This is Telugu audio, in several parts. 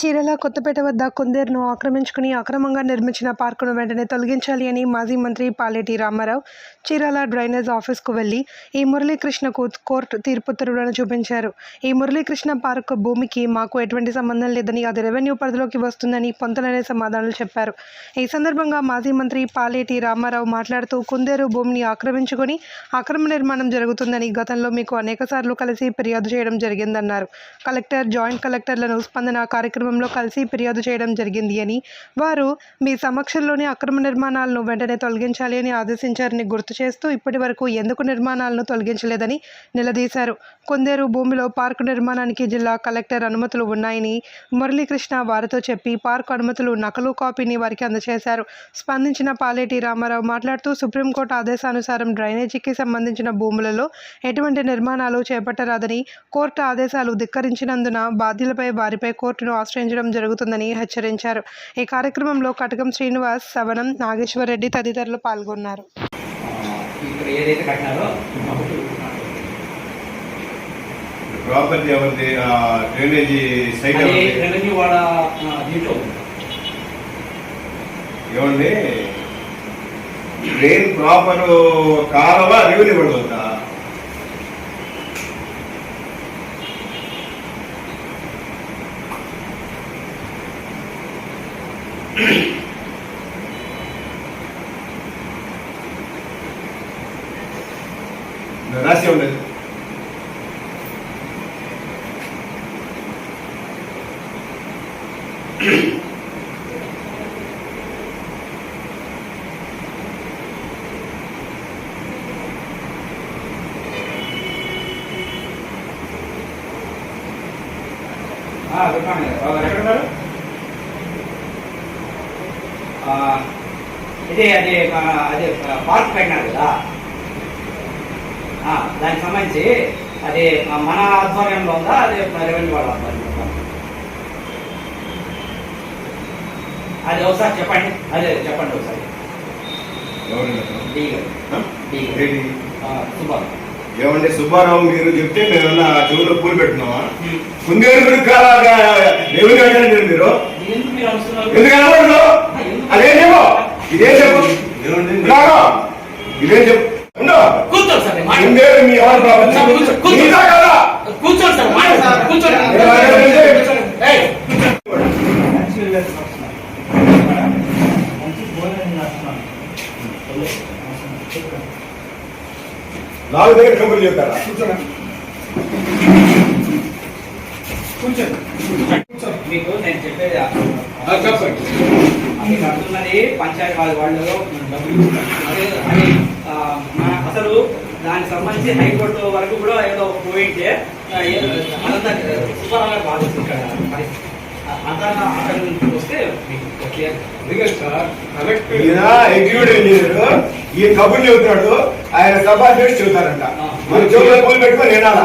చీరల కొత్తపేట వద్ద కుందేరును ఆక్రమించుకుని అక్రమంగా నిర్మించిన పార్కును వెంటనే తొలగించాలి అని మాజీ మంత్రి పాలేటి రామారావు చీరాల డ్రైనేజ్ ఆఫీస్కు వెళ్ళి ఈ మురళీకృష్ణకు కోర్టు తీర్పుత్తర్వులను చూపించారు. ఈ మురళీకృష్ణ పార్క్ భూమికి మాకు ఎటువంటి సంబంధం లేదని అది రెవెన్యూ పరిధిలోకి వస్తుందని పొంతలనే సమాధానాలు చెప్పారు. ఈ సందర్భంగా మాజీ మంత్రి పాలేటి రామారావు మాట్లాడుతూ కుందేరు భూమిని ఆక్రమించుకొని అక్రమ నిర్మాణం జరుగుతుందని గతంలో మీకు అనేకసార్లు కలిసి ఫిర్యాదు చేయడం జరిగిందన్నారు. కలెక్టర్ జాయింట్ కలెక్టర్లను స్పందన కార్యక్రమం కార్యక్రమంలో కలిసి ఫిర్యాదు చేయడం జరిగింది అని. వారు మీ సమక్షంలోని అక్రమ నిర్మాణాలను వెంటనే తొలగించాలి అని ఆదేశించారని గుర్తు చేస్తూ ఇప్పటి వరకు ఎందుకు నిర్మాణాలను తొలగించలేదని నిలదీశారు. కొందేరు భూమిలో పార్కు నిర్మాణానికి జిల్లా కలెక్టర్ అనుమతులు ఉన్నాయని మురళీకృష్ణ వారితో చెప్పి పార్కు అనుమతులు నకలు కాపీని వారికి అందజేశారు. స్పందించిన పాలేటి రామారావు మాట్లాడుతూ సుప్రీంకోర్టు ఆదేశానుసారం డ్రైనేజీకి సంబంధించిన భూములలో ఎటువంటి నిర్మాణాలు చేపట్టరాదని కోర్టు ఆదేశాలు ధిక్కరించినందున బాధ్యులపై వారిపై కోర్టును ఆశ్రయించడం జరుగుతుందని హెచ్చరించారు. ఈ కార్యక్రమంలో కటకం శ్రీనివాస్ సవనం నాగేశ్వరరెడ్డి తదితరులు పాల్గొన్నారు. ఇక్కడ ఏదైతే కట్టినారో ప్రాపర్టీ ఎవరిది? ఆ, డ్రైనేజీ సైట్ అది ఎవరిది? రెవెన్యూ వాళ్ళ ఆ, దీంట్లో ఉంది. ఏమండి డ్రైన్ ప్రాపర్ కాలవ రెవెన్యూ పడుతుందా రాసి ఉండదు ఆ, చెప్పండి వాళ్ళు ఎక్కడ ఉన్నారు ఆ, ఇదే అది ఆ, పార్క్ కట్టినారు కదా. ఆ, దానికి సంబంధించి అది మన ఆధ్వర్యంలో ఉందా? అదే రెవెన్యూ వాళ్ళ ఆధ్వర్యంలో ఉందా? అది ఒకసారి చెప్పండి. అదే చెప్పండి ఒకసారి? ఆ, సుబ్బారావు. ఏమండి? సుబ్బారావు మీరు చెప్తే మేమన్నా చెవులో పూలు పెట్టున్నావా కుందేరు మీరు ఎందుకు మీరు అనుకున్నారు ఎందుకు అనకూడదు అదేం చెప్పు. ఇదేం చెప్పు. ఇదేం. కూర్చోండి సార్ మీ ఎవరు సార్. కూర్చోండి. నాలుగు దగ్గర కబుర్లు చెప్తారా మీకు నేను చెప్పేది అది కడుతున్నది పంచాయతీ వాళ్ళ వాళ్ళు డబ్బులు అదే అది ఆ, మన అసలు దానికి సంబంధించి హైకోర్టు వరకు కూడా ఏదో పోయింటే బాగా ఇక్కడ పరిస్థితి. ఈ కబుర్లు చెబుతాడు ఆయన సభ చేసి చెబుతారంట మన చెవులో పూలు పెట్టుకొని వినాలా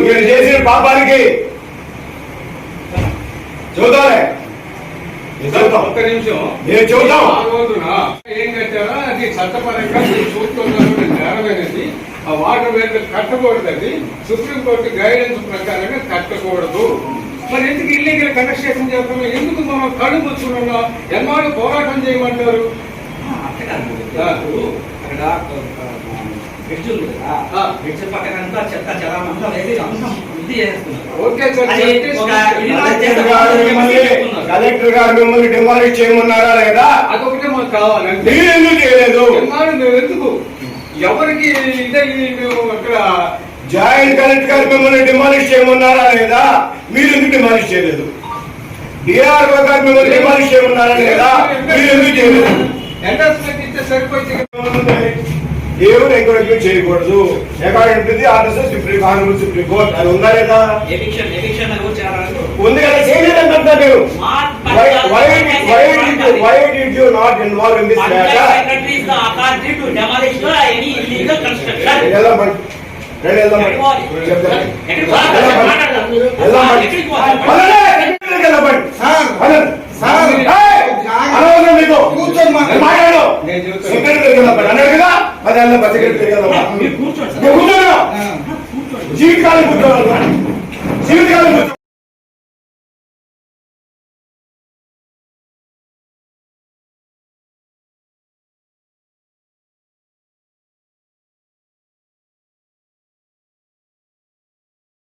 మీరు చేసిన పాపానికి. చెబుతాం ఒక్క నిమిషం. నేను ఏం కట్టారో? అది చట్టపరంగా చూస్తున్నారు నేరమైనది ఆ వాటర్ వేట కట్టకూడదని సుప్రీంకోర్టు గైడెన్స్ ప్రకారంగా కట్టకూడదు. మరి ఎందుకు ఇల్లీగల్ కన్స్ట్రక్షన్ చేస్తున్నాం? ఎందుకు మనం కళ్ళు పుచ్చుకున్నాం ఎన్నాళ్ళు పోరాటం చేయమంటారు? అక్కడ బ్రిడ్జ్ ఉంది కదా. ఆ. బ్రిడ్జ్ పక్కన అంతా చెత్త అంతా వేసి ఇది అది కలెక్టర్ గారు మిమ్మల్ని డిమాలిష్ చేయమన్నారా లేదా? అదొకటే మాకు ఎందుకు చేయలేదు? మేము ఎందుకు ఎవరికి ఇదే మేము అక్కడ జాయింట్ కలెక్టర్ గారు మిమ్మల్ని డిమాలిష్ చేయమన్నారా లేదా? మీరు ఎందుకు డిమాలిష్ చేయలేదు? డిఆర్ఓ గారు మిమ్మల్ని డిమాలిష్ చేయమన్నారా లేదా? మీరు ఎందుకు చేయలేదు? దేవుడు ఎంకరేజ్మెంట్ చేయకూడదు. According to the orders Supreme honourable Supreme Court అది ఉందా లేదా? ఉంది కదా చేయలేదంటున్నా నేను why why did why did you why did you not involve in this matter? Secretary is the authority to demolish any illegal construction. రండి చెప్తాను. అనవసరం మీకు. మాట్లాడు అన్నాడు కదా? కూర్చోండి కూర్చోవాలి.